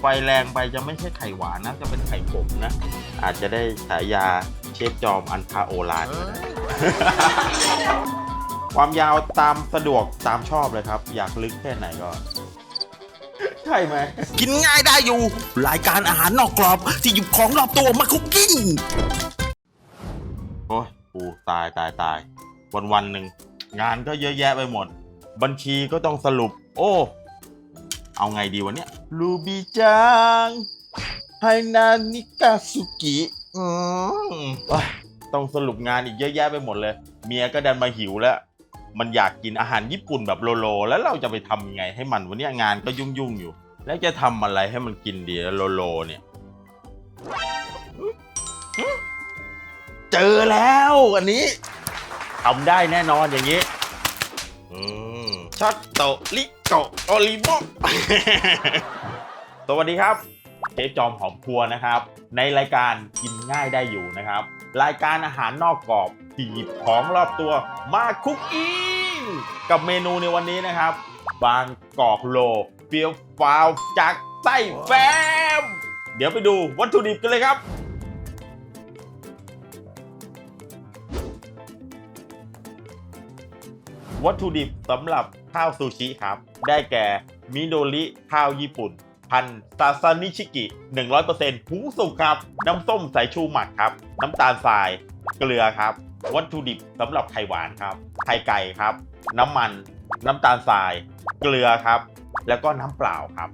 ไฟแรงไปจะไม่ใช่ไข่หวานนะจะเป็นไข่ขมนะ อาจจะได้ฉายาเชฟจอมอันพาโอลานก็ได้ความยาวตามสะดวกตามชอบเลยครับ อยากลึกแค่ไหนก็ ใช่ไหม กินง่ายได้อยู่ รายการอาหารนอกกรอบ ที่หยิบของรอบตัวมาคุกกิ้งโอ้ยกูตายตายตาย วันวันๆหนึ่งงานก็เยอะแยะไปหมด บัญชีก็ต้องสรุป โอ้ เอาไงดีวะเนี่ยลูบิจังไฮนานิกาสุกิอืมว้ยต้องสรุปงานอีกเยอะแยะไปหมดเลย เมียก็ดันมาหิวแล้ว มันอยากกินอาหารญี่ปุ่นแบบโลโล แล้วเราจะไปทำยังไงให้มันวันนี้งานก็ยุ่งๆอยู่ แล้วจะทำอะไรให้มันกินดีโลโลเนี่ยเจอแล้วอันนี้ทำได้แน่นอนอย่างนี้ อืม ช็อตโตลิโกโอลิโมสวัสดีครับเชฟจอมหอมครัวนะครับ ในรายการกินง่ายได้อยู่นะครับ รายการอาหารนอกกรอบที่หยิบของรอบตัวมาคุกกิ้กับเมนูในวันนี้นะครับ บางกอกโลเฟียวฟาวจากไส้แฟม เดี๋ยวไปดูวัตถุดิบกันเลยครับวัตถุดิบสำหรับ ข้าวซูชิครับ ได้แก่มิโดริข้าวญี่ปุ่น พันซาซานิชิกิ 100%ผงสุกครับ น้ำส้มสายชูหมักครับ น้ำตาลทราย เกลือครับ วัตถุดิบสำหรับไข่หวานครับ ไข่ไก่ครับ น้ำมัน น้ำตาลทราย เกลือครับ แล้วก็น้ำเปล่าครับ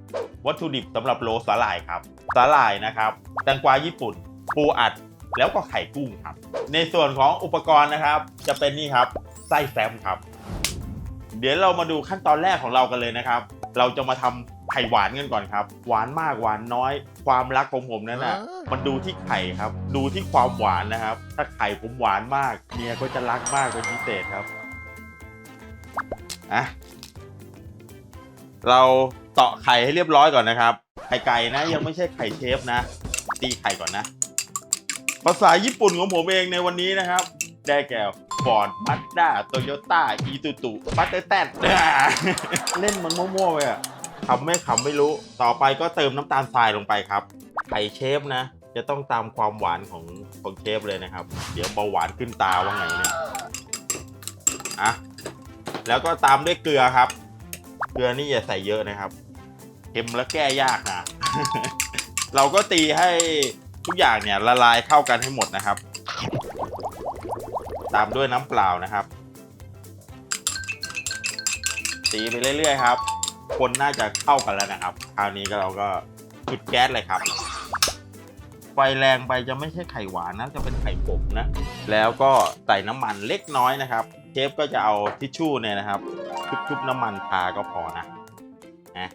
วัตถุดิบสำหรับโรลสาหร่ายครับ สาหร่ายนะครับ แตงกวาญี่ปุ่น ปูอัด แล้วก็ไข่กุ้งครับ ในส่วนของอุปกรณ์นะครับ จะเป็นนี่ครับ ไส้แฟมครับ เดี๋ยวเรามาดูขั้นตอนแรกของเรากันเลยนะครับ เราจะมาทำไข่หวานกันก่อนครับ หวานมากหวานน้อย ความรักของผมนั้นนะมันดูที่ไข่ครับ ดูที่ความหวานนะครับ ถ้าไข่ผมหวานมากเมียก็จะรักมากเป็นพิเศษครับอะเราเตาะไข่ให้เรียบร้อยก่อนนะครับ ไข่ไก่นะ ยังไม่ใช่ไข่เชฟนะตีไข่ก่อนนะ ภาษาญี่ปุ่นของผมเองในวันนี้นะครับ ได้แก่ ฟอร์ดมัตด้าโตโยต้าอีตูตูปัตเตอร์แตนเล่นมันมั่วๆไปอะขำไม่ขำไม่รู้ ต่อไปก็เติมน้ำตาลทรายลงไปครับ ไข่เชฟนะ จะต้องตามความหวานของของเชฟเลยนะครับ เดี๋ยวเบาหวานขึ้นตาว่าไงเนี่ยอะแล้วก็ตามด้วยเกลือครับ เกลือนี่อย่าใส่เยอะนะครับเค็มแล้วแก้ยากนะ เราก็ตีให้ทุกอย่างเนี่ยละลายเข้ากันให้หมดนะครับ ตามด้วยน้ำเปล่านะครับ ตีไปเรื่อยๆครับ คนน่าจะเข้ากันแล้วนะครับ คราวนี้ก็เราก็จุดแก๊สเลยครับ ไฟแรงไปจะไม่ใช่ไข่หวานนะจะเป็นไข่ขมนะ แล้วก็ใส่น้ำมันเล็กน้อยนะครับ เชฟก็จะเอาทิชชู่เนี่ยนะครับชุบๆน้ำมันทาก็พอนะนะ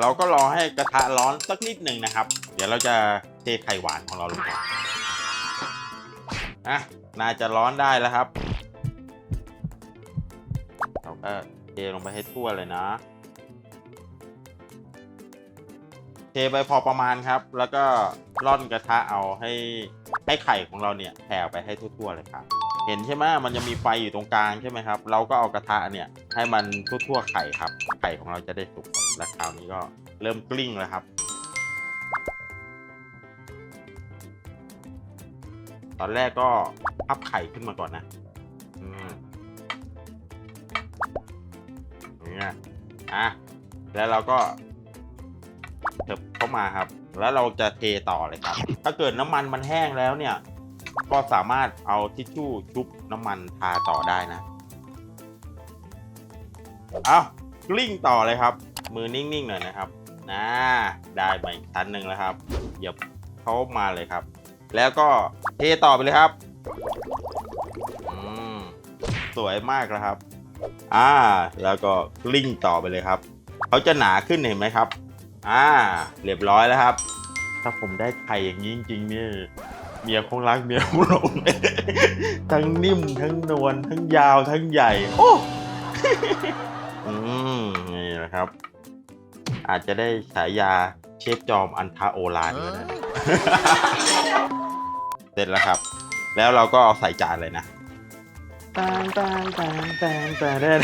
เราก็รอให้กระทะร้อนสักนิดหนึ่งนะครับ เดี๋ยวเราจะเทไข่หวานของเราลงไป อะน่าจะร้อนได้แล้วครับ เราก็เทลงไปให้ทั่วเลยนะเทไปพอประมาณครับ แล้วก็ร่อนกระทะเอาให้ให้ไข่ของเราเนี่ยแผ่ไปให้ทั่วๆเลยครับ เห็นใช่ไหมมันจะมีไฟอยู่ตรงกลางใช่ไหมครับ เราก็เอากระทะเนี่ยให้มันทั่วๆไข่ครับ ไข่ของเราจะได้สุก และคราวนี้ก็เริ่มกลิ้งแล้วครับ อนแรกก็พับไข่ขึ้นมาก่อนนะอืมอย่างเงี้ยอะแล้วเราก็เถิบเข้ามาครับ แล้วเราจะเทต่อเลยครับ ถ้าเกิดน้ำมันมันแห้งแล้วเนี่ย ก็สามารถเอาทิชชู่ชุบน้ำมันทาต่อได้นะเอากลิ้งต่อเลยครับ มือนิ่งๆหน่อยนะครับนะได้มาอีกชั้นหนึ่งแล้วครับเหยียบเข้ามาเลยครับ แล้วก็เทต่อไปเลยครับอืมสวยมากแล้วครับ อ่า แล้วก็กลิ้งต่อไปเลยครับ เขาจะหนาขึ้นเห็นไหมครับ อ่า เรียบร้อยแล้วครับ ถ้าผมได้ไข่อย่างนี้จริงๆเนี่ยเมียคงรักเมียคงหลงทั้งนิ่มทั้งนวลทั้งยาวทั้งใหญ่ โอ้อืมนี่แหละครับ อาจจะได้ฉายาเชฟจอมอันทาโอลานก็ได้ เสร็จแล้วครับ แล้วเราก็เอาใส่จานเลยนะตางตางตางตางตางแดน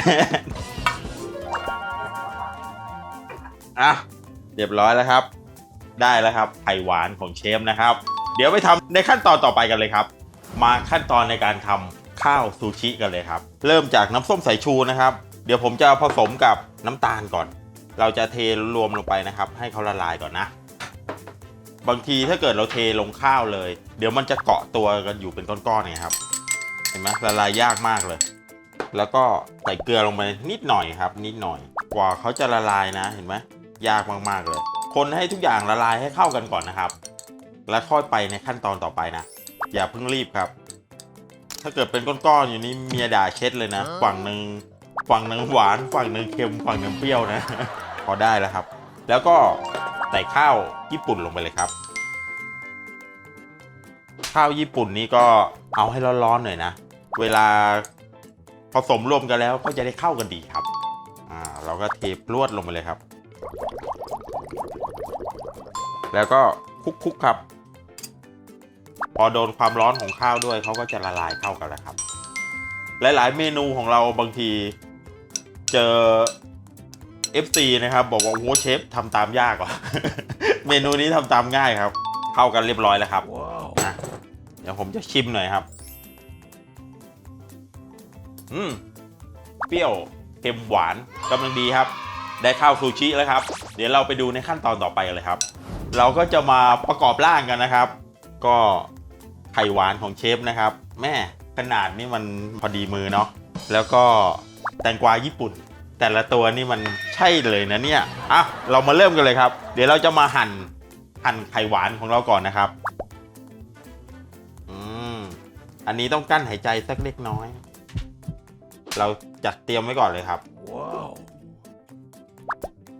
อะเรียบร้อยแล้วครับ ได้แล้วครับไข่หวานของเชฟนะครับ เดี๋ยวไปทำในขั้นตอนต่อไปกันเลยครับ มาขั้นตอนในการทำข้าวซูชิกันเลยครับ เริ่มจากน้ำส้มสายชูนะครับ เดี๋ยวผมจะผสมกับน้ำตาลก่อน เราจะเทรวมลงไปนะครับ ให้เขาละลายก่อนนะ บางทีถ้าเกิดเราเทลงข้าวเลย เดี๋ยวมันจะเกาะตัวกันอยู่เป็นก้อนๆไงครับ เห็นไหมละลายยากมากเลย แล้วก็ใส่เกลือลงไปนิดหน่อยครับ นิดหน่อย กว่าเขาจะละลายนะ เห็นไหมยากมากๆเลย คนให้ทุกอย่างละลายให้เข้ากันก่อนนะครับ แล้วค่อยไปในขั้นตอนต่อไปนะ อย่าเพิ่งรีบครับ ถ้าเกิดเป็นก้อนๆอยู่นี่เมียด่าเช็ดเลยนะ ฝั่งหนึ่งฝั่งหนึ่งหวาน ฝั่งหนึ่งเค็ม ฝั่งหนึ่งเปรี้ยวนะ พอได้แล้วครับ แล้วก็ ใส่ข้าวญี่ปุ่นลงไปเลยครับ ข้าวญี่ปุ่นนี่ก็เอาให้ร้อนๆหน่อยนะ เวลาผสมรวมกันแล้วก็จะได้เข้ากันดีครับ อ่า เราก็เทพรวดลงไปเลยครับ แล้วก็คลุกๆครับ พอโดนความร้อนของข้าวด้วยเขาก็จะละลายเข้ากันแล้วครับ หลายๆ เมนูของเราบางที เจอ FC นะครับ บอกว่าโอ้โหเชฟทำตามยากว่ะ เมนูนี้ทำตามง่ายครับ เข้ากันเรียบร้อยแล้วครับนะเดี๋ยวผมจะชิมหน่อยครับ อืม เปรี้ยวเค็มหวานกำลังดีครับ ได้ข้าวซูชิแล้วครับ เดี๋ยวเราไปดูในขั้นตอนต่อไปกันเลยครับ เราก็จะมาประกอบร่างกันนะครับ ก็ไข่หวานของเชฟนะครับ แม่ขนาดนี่มันพอดีมือเนาะแล้วก็แตงกวาญี่ปุ่น แต่ละตัวนี่มันใช่เลยนะเนี่ยอะเรามาเริ่มกันเลยครับ เดี๋ยวเราจะมาหั่นหั่นไข่หวานของเราก่อนนะครับอืมอันนี้ต้องกั้นหายใจสักเล็กน้อย เราจัดเตรียมไว้ก่อนเลยครับ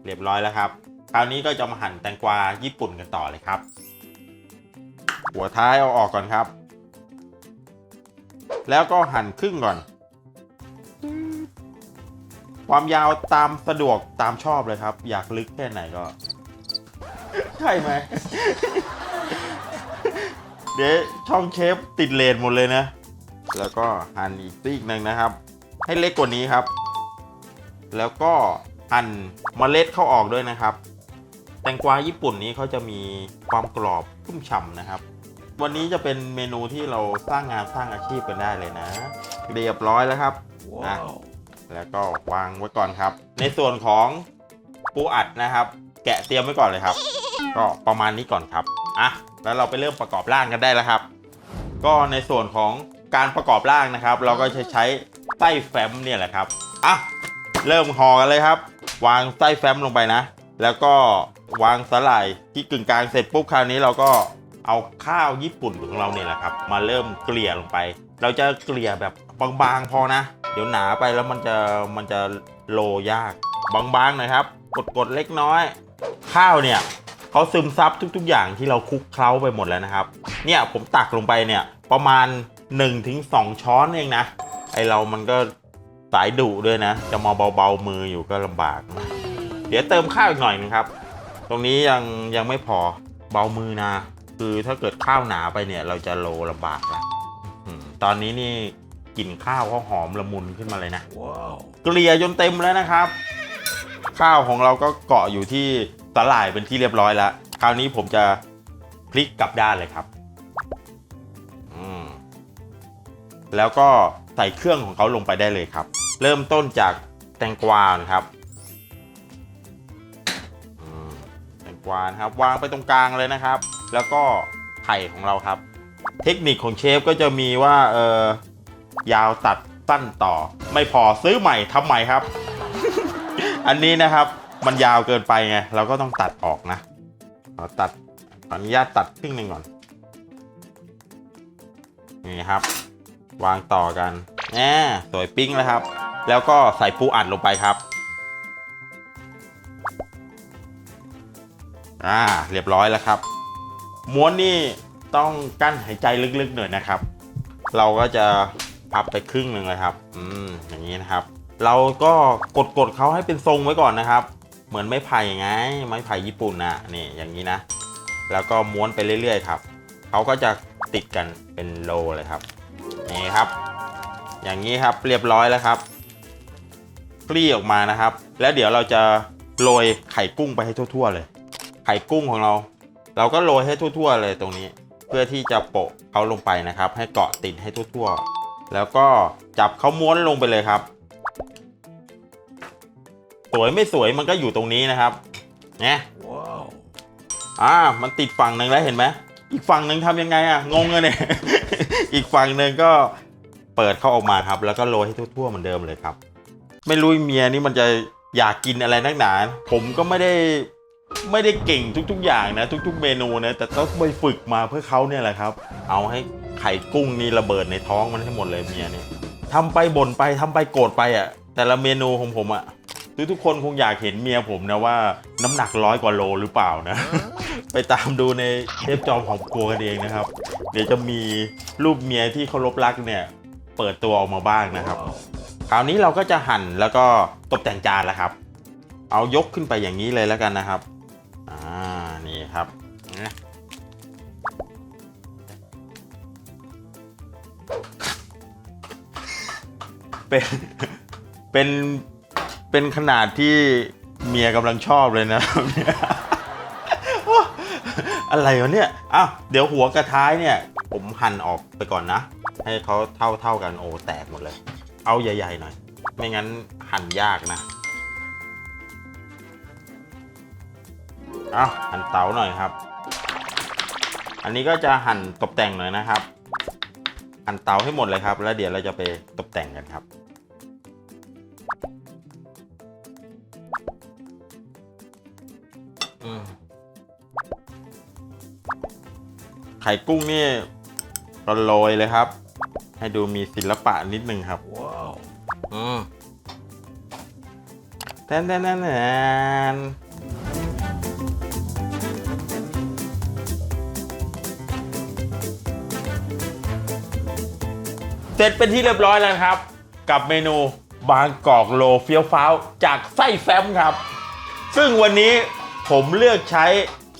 เรียบร้อยแล้วครับ คราวนี้ก็จะมาหั่นแตงกวาญี่ปุ่นกันต่อเลยครับ หัวท้ายเอาออกก่อนครับ แล้วก็หั่นครึ่งก่อน ความยาวตามสะดวกตามชอบเลยครับ อยากลึกแค่ไหนก็ ใช่ไหม เดี๋ยวช่องเชฟติดเลนหมดเลยนะ แล้วก็หั่นอีกซีกหนึ่งนะครับ ให้เล็กกว่านี้ครับ แล้วก็หั่นเมล็ดเข้าออกด้วยนะครับ แตงกวาญี่ปุ่นนี้เขาจะมีความกรอบชุ่มฉ่ำนะครับ วันนี้จะเป็นเมนูที่เราสร้างงานสร้างอาชีพกันได้เลยนะ เรียบร้อยแล้วครับอะ แล้วก็วางไว้ก่อนครับ ในส่วนของปูอัดนะครับ แกะเตรียมไว้ก่อนเลยครับ ก็ประมาณนี้ก่อนครับอะแล้วเราไปเริ่มประกอบร่างกันได้แล้วครับ ก็ในส่วนของการประกอบร่างนะครับ เราก็จะใช้ไส้แฟ้มเนี่ยแหละครับอะเริ่มห่อกันเลยครับ วางไส้แฟ้มลงไปนะ แล้วก็วางสลายที่กึ่งกลางเสร็จปุ๊บคราวนี้เราก็เอาข้าวญี่ปุ่นของเราเนี่ยแหละครับ มาเริ่มเกลี่ยลงไป เราจะเกลี่ยแบบบางๆพอนะ ดี๋ยวหนาไปแล้วมันจะมันจะโลยาก บางๆหน่อยครับ กดๆเล็กน้อย ข้าวเนี่ยเขาซึมซับทุก ๆ อย่างที่เราคลุกเคล้าไปหมดแล้วนะครับ เนี่ยผมตักลงไปเนี่ยประมาณ 1-2 ช้อนเองนะ ไอเรามันก็สายดุด้วยนะ จะมาเบาๆมืออยู่ก็ลำบากนะเดี๋ยวเติมข้าวอีกหน่อยนึงครับ ตรงนี้ยังยังไม่พอเบามือนะ คือถ้าเกิดข้าวหนาไปเนี่ย เราจะโลลำบากละตอนนี้นี่ กลิ่นข้าวเขาหอมละมุนขึ้นมาเลยนะเกลี่ยจนเต็มแล้วนะครับ ข้าวของเราก็เกาะอยู่ที่สลายเป็นที่เรียบร้อยแล้ว คราวนี้ผมจะพลิกกลับด้านเลยครับอืมแล้วก็ใส่เครื่องของเขาลงไปได้เลยครับ เริ่มต้นจากแตงกวานะครับอืมแตงกวานะครับ วางไปตรงกลางเลยนะครับ แล้วก็ไข่ของเราครับ เทคนิคของเชฟก็จะมีว่าเออ ยาวตัดสั้นต่อ ไม่พอซื้อใหม่ทำใหม่ครับ อันนี้นะครับมันยาวเกินไปไงเราก็ต้องตัดออกนะขอตัดขออนุญาตตัดครึ่งหนึ่งก่อนนี่ครับ วางต่อกันแหมสวยปิ้งแล้วครับ แล้วก็ใส่ปูอัดลงไปครับอ่าเรียบร้อยแล้วครับ ม้วนนี่ต้องกั้นหายใจลึกๆหน่อยนะครับ เราก็จะ พับไปครึ่งหนึ่งเลยครับ อืมอย่างนี้นะครับ เราก็กดๆเขาให้เป็นทรงไว้ก่อนนะครับ เหมือนไม้ไผ่ไง ไม้ไผ่ญี่ปุ่นนะนี่อย่างนี้นะ แล้วก็ม้วนไปเรื่อยๆครับเขาก็จะติดกันเป็นโลเลยครับ นี่ครับ อย่างนี้ครับเรียบร้อยแล้วครับคลี่ออกมานะครับ แล้วเดี๋ยวเราจะโรยไข่กุ้งไปให้ทั่ว ๆ เลย ไข่กุ้งของเรา เราก็โรยให้ทั่ว ๆ เลยตรงนี้ เพื่อที่จะโปะเขาลงไปนะครับ ให้เกาะติดให้ทั่ว ๆ แล้วก็จับเขาม้วนลงไปเลยครับ สวยไม่สวยมันก็อยู่ตรงนี้นะครับเนี่ยอ่า มันติดฝั่งหนึ่งแล้วเห็นไหมอีกฝั่งหนึ่งทำยังไงอะงงเลยเนี่ย อีกฝั่งหนึ่งก็เปิดเข้าออกมาครับ แล้วก็โรยให้ทั่วๆเหมือนเดิมเลยครับ ไม่รู้เมียนี่มันจะอยากกินอะไรนักหนา ผมก็ไม่ได้ไม่ได้เก่งทุก ๆ อย่างนะ ทุก ๆ เมนูนะแต่ต้องไปฝึกมาเพื่อเขาเนี่ยแหละครับ เอาให้ ไข่กุ้งนี่ระเบิดในท้องมันให้หมดเลยเมียเนี่ยทำไปบ่นไปทำไปโกรธไปอะ แต่ละเมนูของผมอะทุกๆคนคงอยากเห็นเมียผมนะว่าน้ำหนักร้อยกว่าโลหรือเปล่านะ ไปตามดูในเทปจอมของครัวกันเองนะครับ เดี๋ยวจะมีรูปเมียที่เคารพรักเนี่ย เปิดตัวออกมาบ้างนะครับ คราวนี้เราก็จะหั่นแล้วก็ตกแต่งจานแล้วครับ เอายกขึ้นไปอย่างนี้เลยแล้วกันนะครับ อ่านี่ครับ เป็นเป็นเป็นขนาดที่เมียกำลังชอบเลยนะเนี่ยอะไรวะเนี่ยอ้าวเดี๋ยวหัวกระท้ายเนี่ย ผมหั่นออกไปก่อนนะ ให้เขาเท่าเท่ากันโอ้แตกหมดเลย เอาใหญ่ๆหน่อย ไม่งั้นหั่นยากนะเอาวหั่นเต๋าหน่อยครับ อันนี้ก็จะหั่นตกแต่งหน่อยนะครับ หั่นเต๋าให้หมดเลยครับ แล้วเดี๋ยวเราจะไปตกแต่งกันครับอืมไข่กุ้งนี่ก็โรยเลยครับ ให้ดูมีศิลปะนิดนึงครับ ว้าวอืมแทนแทนแทน เสร็จเป็นที่เรียบร้อยแล้วครับ กับเมนูบางกอกโลเฟี้ยวฟ้าวจากไส้แฟมครับ ซึ่งวันนี้ผมเลือกใช้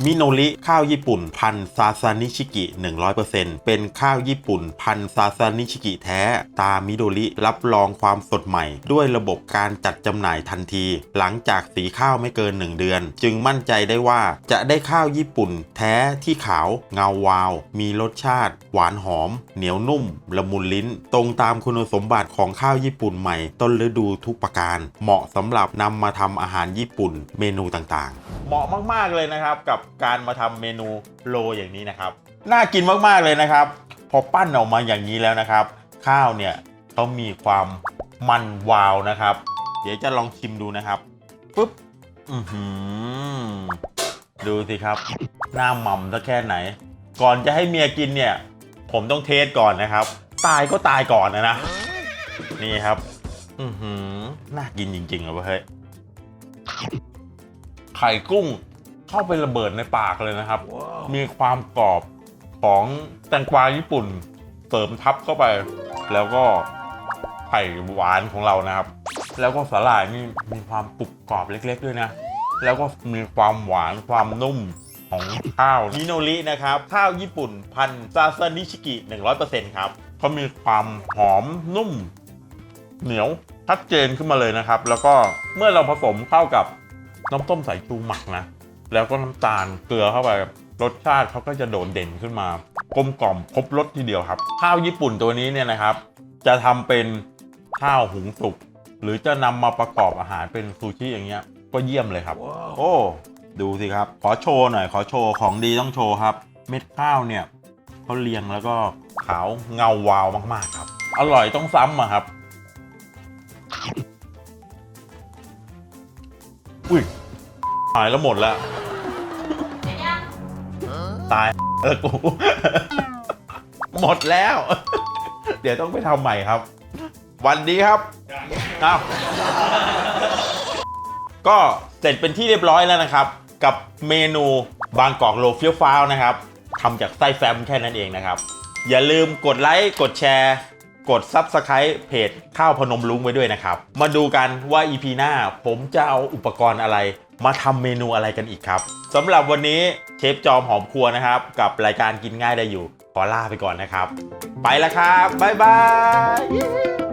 มิโนริข้าวญี่ปุ่นพันซาซานิชิกิ 100%เป็นข้าวญี่ปุ่นพันซาซานิชิกิแท้ ตามิโดริรับรองความสดใหม่ ด้วยระบบการจัดจำหน่ายทันที หลังจากสีข้าวไม่เกิน 1 เดือน จึงมั่นใจได้ว่าจะได้ข้าวญี่ปุ่นแท้ที่ขาวเงาวาว มีรสชาติ หวานหอม เหนียวนุ่ม ละมุนลิ้น ตรงตามคุณสมบัติของข้าวญี่ปุ่นใหม่ ต้นฤดูทุกประการ เหมาะสำหรับนำมาทำอาหารญี่ปุ่นเมนูต่างๆ เหมาะมากๆเลยนะครับกับการมาทำเมนูโลอย่างนี้นะครับ น่ากินมากๆเลยนะครับ พอปั้นออกมาอย่างนี้แล้วนะครับ ข้าวเนี่ยเขามีความมันวาวนะครับ เดี๋ยวจะลองชิมดูนะครับปุ๊บอือหือดูสิครับ หน้าหม่ำสักแค่ไหน ก่อนจะให้เมียกินเนี่ย ผมต้องเทสก่อนนะครับ ตายก็ตายก่อนนะนะนี่ครับ อือหือน่ากินจริงๆเลยเว้ยเฮ้ยไข่กุ้ง เข้าไประเบิดในปากเลยนะครับ มีความกรอบของแตงกวาญี่ปุ่นเสริมทับเข้าไป แล้วก็ไข่หวานของเรานะครับ แล้วก็สาหร่ายนี่มีความกรุบกรอบเล็ก ๆ ด้วยนะ แล้วก็มีความหวานความนุ่มของข้าวมิโนรินะครับ ข้าวญี่ปุ่นพันซาซานิชิกิ 100%ครับเขามีความหอมนุ่ม เหนียวชัดเจนขึ้นมาเลยนะครับ แล้วก็เมื่อเราผสมเข้ากับน้ำต้มสายชูหมักนะ แล้วก็น้ำตาลเกลือเข้าไปรสชาติเขาก็จะโดดเด่นขึ้นมากลมกล่อมครบรสทีเดียวครับ ข้าวญี่ปุ่นตัวนี้เนี่ยนะครับ จะทำเป็นข้าวหุงสุกหรือจะนำมาประกอบอาหารเป็นซูชิอย่างเงี้ย ก็เยี่ยมเลยครับโอ้ดูสิครับ ขอโชว์หน่อยขอโชว์ของดีต้องโชว์ครับ เม็ดข้าวเนี่ยเขาเรียงแล้วก็ขาวเงาวาวมากๆครับ อร่อยต้องซ้ำอะครับอุ้ย หายแล้วหมดแล้ว ตายเออกูหมดแล้ว เดี๋ยวต้องไปทำใหม่ครับ วันดีครับอ้าวก็เสร็จเป็นที่เรียบร้อยแล้วนะครับ กับเมนูบางกอกโลเฟี้ยวฟ้าวนะครับทำจากไส้แฟมแค่นั้นเองนะครับ อย่าลืมกดไลค์ กดแชร์ กด Subscribe เพจข้าวพนมลุงไว้ด้วยนะครับ มาดูกันว่า EP หน้าผมจะเอาอุปกรณ์อะไร มาทำเมนูอะไรกันอีกครับสำหรับวันนี้เชฟจอมหอมครัวนะครับ กับรายการกินง่ายได้อยู่ ขอลาไปก่อนนะครับ ไปแล้วครับ บ๊ายบาย